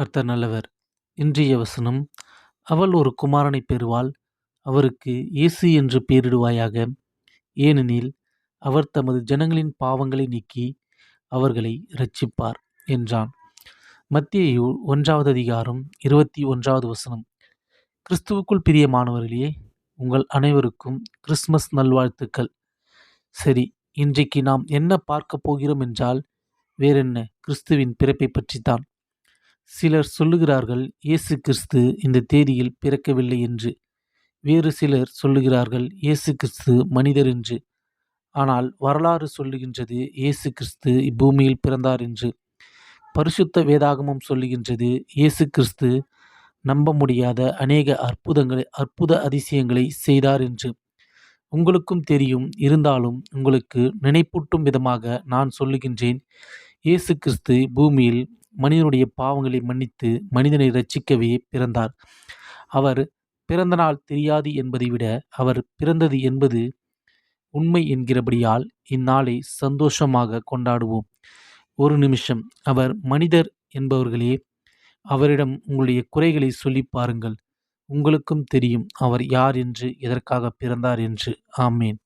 கர்த்தர் நல்லவர். இன்றைய வசனம் அவள் ஒரு குமாரனை பெறுவாள் அவருக்கு இயேசு என்று பெயரிடுவாயாக ஏனெனில் அவர் தமது ஜனங்களின் பாவங்களை நீக்கி அவர்களை இரட்சிப்பார் என்றான். மத்திய ஒன்றாவது அதிகாரம் இருபத்தி ஒன்றாவது வசனம். கிறிஸ்துவுக்குள் பிரியமானவர்களே உங்கள் அனைவருக்கும் கிறிஸ்மஸ் நல்வாழ்த்துக்கள். சரி இன்றைக்கு நாம் என்ன பார்க்க போகிறோம் என்றால் வேறென்ன? கிறிஸ்துவின் பிறப்பை பற்றித்தான். சிலர் சொல்லுகிறார்கள் இயேசு கிறிஸ்து இந்த தேதியில் பிறக்கவில்லை என்று. வேறு சிலர் சொல்லுகிறார்கள் இயேசு கிறிஸ்து மனிதர் என்று. ஆனால் வரலாறு சொல்லுகின்றது இயேசு கிறிஸ்து இப்பூமியில் பிறந்தார் என்று. பரிசுத்த வேதாகமம் சொல்லுகின்றது இயேசு கிறிஸ்து நம்ப முடியாத அநேக அற்புதங்களை அற்புத அதிசயங்களை செய்தார் என்று. உங்களுக்கும் தெரியும் இருந்தாலும் உங்களுக்கு நினைப்பூட்டும் விதமாக நான் சொல்லுகின்றேன் இயேசு கிறிஸ்து பூமியில் மனிதனுடைய பாவங்களை மன்னித்து மனிதனை ரட்சிக்கவே பிறந்தார். அவர் பிறந்த நாள் தெரியாது என்பதை விட அவர் பிறந்தது என்பது உண்மை என்கிறபடியால் இந்நாளை சந்தோஷமாக கொண்டாடுவோம். ஒரு நிமிஷம் அவர் மனிதர் என்பவர்களே அவரிடம் உங்களுடைய குறைகளை சொல்லி பாருங்கள். உங்களுக்கும் தெரியும் அவர் யார் என்று எதற்காக பிறந்தார் என்று. ஆமேன்.